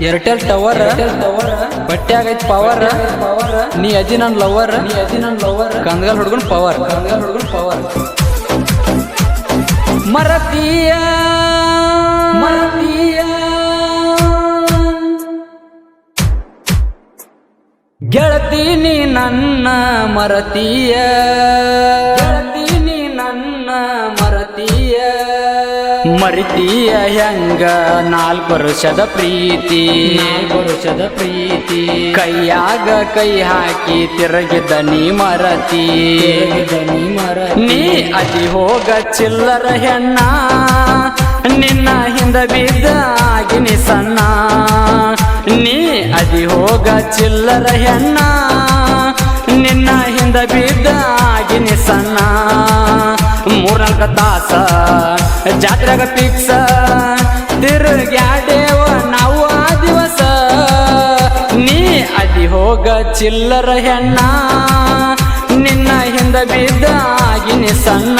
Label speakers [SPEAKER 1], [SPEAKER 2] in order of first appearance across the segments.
[SPEAKER 1] Airtel tower tower ಆಗೈತ್ power power ನೀ ಅಜಿ ನನ್ ಲವರ್ ನೀ ಅದಿ ನನ್ ಲವರ್ ಕಂದಗಲ್ ಹುಡ್ಗನ್ ಪವರ್ ಕಂದಗಲ್ ಹುಡ್ಗನ್ ಪವರ್ ಮರತೀಯ ಮರತೀಯ. ಗೆಳತಿ ನೀ ನನ್ನ ಮರತೀಯ. ಮರಿತೀಯ ಹೆಂಗ? ನಾಲ್ಕು ವರ್ಷದ ಪ್ರೀತಿ. ನಾಲ್ಕು ವರ್ಷದ ಪ್ರೀತಿ. ಕೈಯಾಗ ಕೈ ಹಾಕಿ ತಿರುಗಿದ ನೀ ಮರತಿ. ನೀ ಮರ ನೀ ಅದಿ ಹೋಗ ಚಿಲ್ಲರ ಹೆಣ್ಣ. ನಿನ್ನ ಹಿಂದ ಬಿದ್ದ ಆಗಿನಿ ಸಣ್ಣ. ನೀ ಅದಿ ಹೋಗ ಚಿಲ್ಲರ ಹೆಣ್ಣ. ನಿನ್ನ ಹಿಂದ ಬಿದ್ದ ಆಗಿನಿ ಸಣ್ಣ. ಮೂರ್ನಾಲ್ಕ ತಾಸ ಜಾತ್ರೆಗ ಪಿಕ್ಸ ತಿರುಗ್ಯಾಡೇವ ನಾವು ಆ ದಿವಸ. ನೀ ಅದಿ ಹೋಗ ಚಿಲ್ಲರ ಹೆಣ್ಣ, ನಿನ್ನ ಹಿಂದ ಬಿದ್ದ ಆಗಿನಿ ಸಣ್ಣ.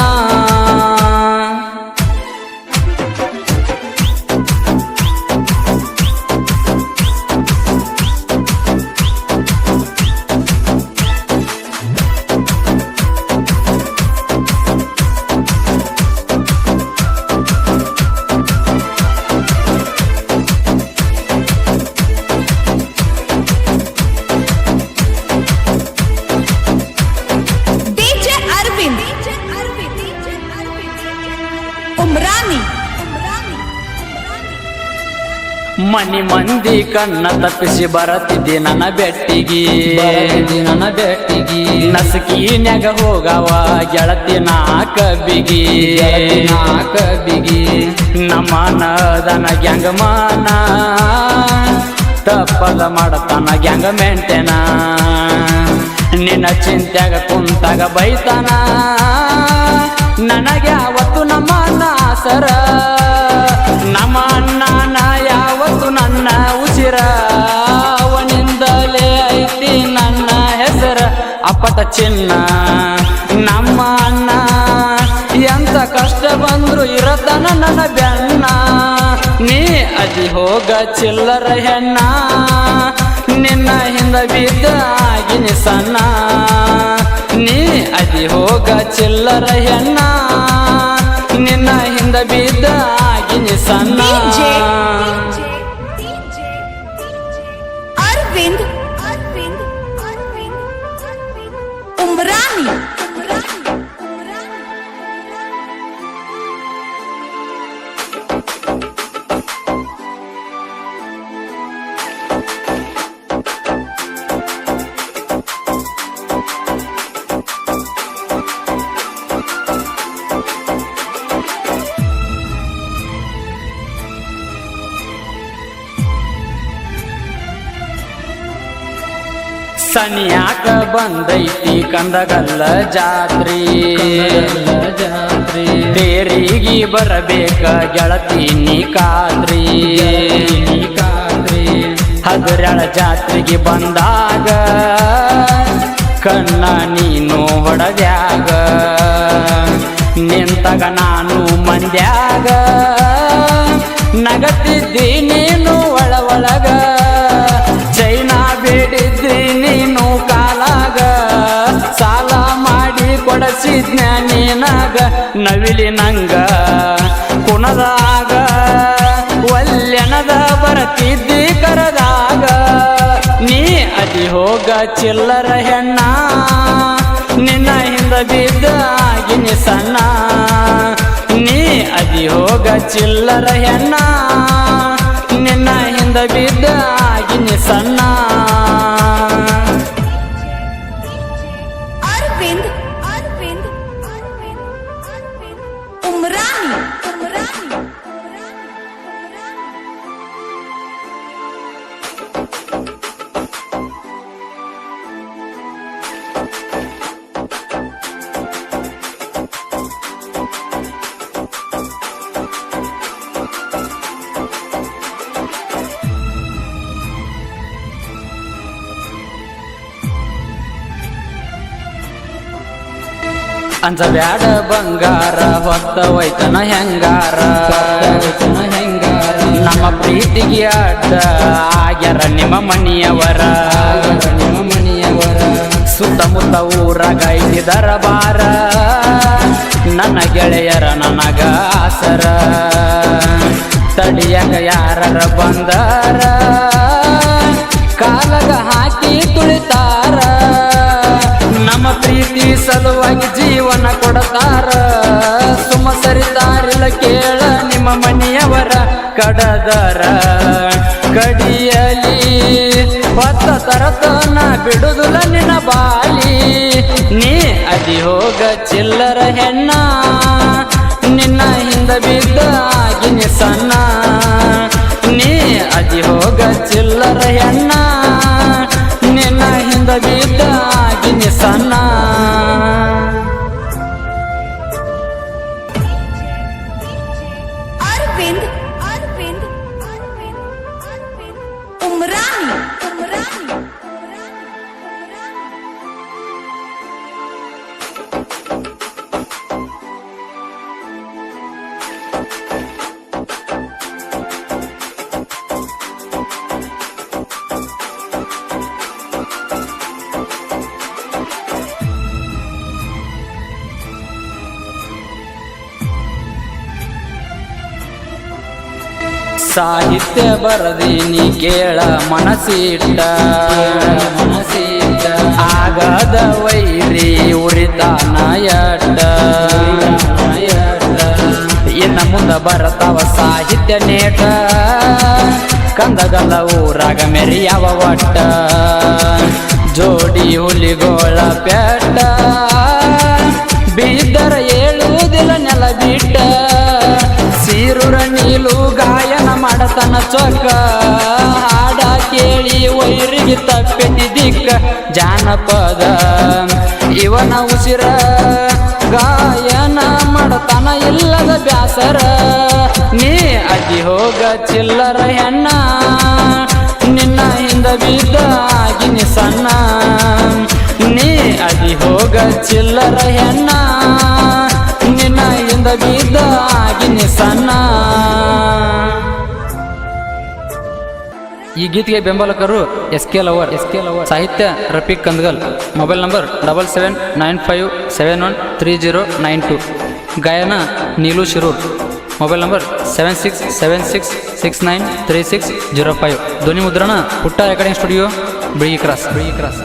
[SPEAKER 1] ಮನಿ ಮಂದಿ ಕಣ್ಣ ತಪ್ಪಿಸಿ ಬರತಿದ್ದಿ ನನ್ನ ಬೆಟ್ಟಿಗೆ. ನನ್ನ ಬೆಟ್ಟಿಗಿ. ನಸಕೀನ್ಯಾಗ ಹೋಗವ ಗೆಳತಿ ನಾ ಬಿಗಿ. ನಾಕ ಬಿಗಿ. ನಮ್ಮ ನದನ ಗ್ಯಾಂಗ ಮಾನ. ತಪ್ಪದ ಮಾಡತಾನ ಗ್ಯಾಂಗ ಮೆಂಟೆನ. ನಿನ್ನ ಚಿಂತ್ಯಾಗ ಕುಂತಾಗ ಬೈತಾನ. ನನಗೆ ಅವತ್ತು ನಮ್ಮ ನಾಸರ. ಅಪ್ಪಟ ಚಿನ್ನ. ನಮ್ಮ ಅಣ್ಣ ಎಂತ ಕಷ್ಟ ಬಂದ್ರು ಇರತನ ನನ್ನ ಬೆನ್ನ. ನೀ ಅದಿ ಹೋಗ ಚಿಲ್ಲರ ಹೆಣ್ಣ. ನಿನ್ನ ಹಿಂದ ಬಿದ್ದ ಆಗಿನಿ ಸಣ್ಣ. ನೀ ಅದಿ ಹೋಗ ಚಿಲ್ಲರ ಹೆಣ್ಣ. ನಿನ್ನ ಹಿಂದ ಬಿದ್ದ ಆಗಿನಿ ಸಣ್ಣ.
[SPEAKER 2] DJ. pemberani. pemberani.
[SPEAKER 1] ಸನಿಯಾಕ ಬಂದೈತಿ ಕಂದಗಲ್ಲ ಜಾತ್ರಿ. ಜಾತ್ರಿ ಬರಬೇಕ ಗೆಳತಿ ನೀ ಕಾದ್ರಿ ಕಾದ್ರಿ ಹಗರಳ ಜಾತ್ರೆಗೆ ಬಂದಾಗ ಕಣ್ಣ ನೀನು ಹೊಡದ್ಯಾಗ. ನಿಂತಾಗ ನಾನು ಮಂದ್ಯಾಗ. ನಗತಿದ್ದಿ ಕೊಡಸಿದ್ನ ನೀನಾಗ ನವಿಲಿ ನಂಗ ಕುಣದಾಗ ಒಲ್ಲೆನದ ಬರತಿದ್ದಿ ಕರದಾಗ. ನೀ ಅದಿ ಹೋಗ ಚಿಲ್ಲರ ಹೆಣ್ಣ, ನಿನ್ನ ಹಿಂದ ಬಿದ್ದ ಆಗಿನಿ ಸಣ್ಣ. ನೀ ಅದಿ ಹೋಗ ಚಿಲ್ಲರ ಹೆಣ್ಣ, ನಿನ್ನ ಹಿಂದ ಬಿದ್ದ ಆಗಿನಿ ಸಣ್ಣ.
[SPEAKER 2] Umrani. Umrani.
[SPEAKER 1] ಅಂಜಬ್ಯಾಡ ಬಂಗಾರ, ಹೊತ್ತ ಒಯ್ತನ ಹೆಂಗಾರ? ಹೆಂಗಾರ ನಮ್ಮ ಪ್ರೀತಿಗೆ ಅಡ್ಡ ಆಗ್ಯಾರ ನಿಮ್ಮ ಮನಿಯವರ.
[SPEAKER 3] ನಿಮ್ಮ ಮನೆಯವರ
[SPEAKER 1] ಸುತ್ತಮುತ್ತ ಊರಾಗ ಇದ್ದಿದರ ಬಾರ ನನ್ನ ಗೆಳೆಯರ ನನಗ ಆಸರ. ತಡಿಯಕ ಯಾರರ ಬಂದಾರ? ಸಲುವಾಗಿ ಜೀವನ ಕೊಡತಾರ. ಸುಮ ಸರಿತಾರಿಲ್ಲ ಕೇಳ ನಿಮ್ಮ ಮನೆಯವರ ಕಡದರ. ಕಡಿಯಲಿ, ಹೊತ್ತ ತರತನ ಬಿಡುದುಲ ನಿನ್ನ ಬಾಲಿ. ನೀ ಅದಿ ಹೋಗ ಚಿಲ್ಲರ ಹೆಣ್ಣ. ನಿನ್ನ ಹಿಂದ ಬಿದ್ದ ಆಗಿನ ಸಣ್ಣ. ನೀ ಅದಿ ಹೋಗ ಚಿಲ್ಲರ ಹೆಣ್ಣ. ನಿನ್ನ ಹಿಂದ ಬಿದ್ದ ಆಗಿನ ಸಣ್ಣ. ಸಾಹಿತ್ಯ ಬರದೀನಿ ಕೇಳ ಮನಸ್ಸಿಟ್ಟ.
[SPEAKER 3] ಮನಸ್ಸಿಟ್ಟ
[SPEAKER 1] ಆಗದ ವೈರಿ ಉರಿತ ನಾಯಟ್ಟ. ಇನ್ನ ಮುಂದ ಬರತಾವ ಸಾಹಿತ್ಯ ನೇಟ. ಕಂದಗಲ ಊರಾಗ ಮೆರಿಯವ ಒಟ್ಟ ಜೋಡಿ ಹುಲಿಗೋಳ ಪೆಟ್ಟ. ಚೊಕ್ಕ ಹಾಡ ಕೇಳಿ ವೈರಿಗೆ ತಪ್ಪೆತಿ ಜಾನಪದ. ಇವನ ಉಸಿರ ಗಾಯನ ಮಾಡತನ ಇಲ್ಲದ ಬ್ಯಾಸರ. ನೀ ಅದಿ ಹೋಗ ಚಿಲ್ಲರ ಹೆಣ್ಣ, ನಿನ್ನ ಹಿಂದ ಬಿದ್ದ ಆಗಿನಿ ಸಣ್ಣ. ನೀ ಅದಿ ಹೋಗ ಚಿಲ್ಲರ ಹೆಣ್ಣ, ನಿನ್ನ ಹಿಂದ ಬಿದ್ದ ಆಗಿನಿ ಸಣ್ಣ.
[SPEAKER 3] ಈ ಗೀತೆಗೆ ಬೆಂಬಲಕರು S K lover S K lover. ಸಾಹಿತ್ಯ Rafiq Kandgal. Mobile number double seven nine five seven one three zero nine two. ಗಾಯನ Neelu Shirur. Mobile number seven six seven six six nine three six zero five. ಧ್ವನಿ ಮುದ್ರಣ ಪುಟ್ಟ recording studio ಬಿಳಿ cross ಬಿಳಿ cross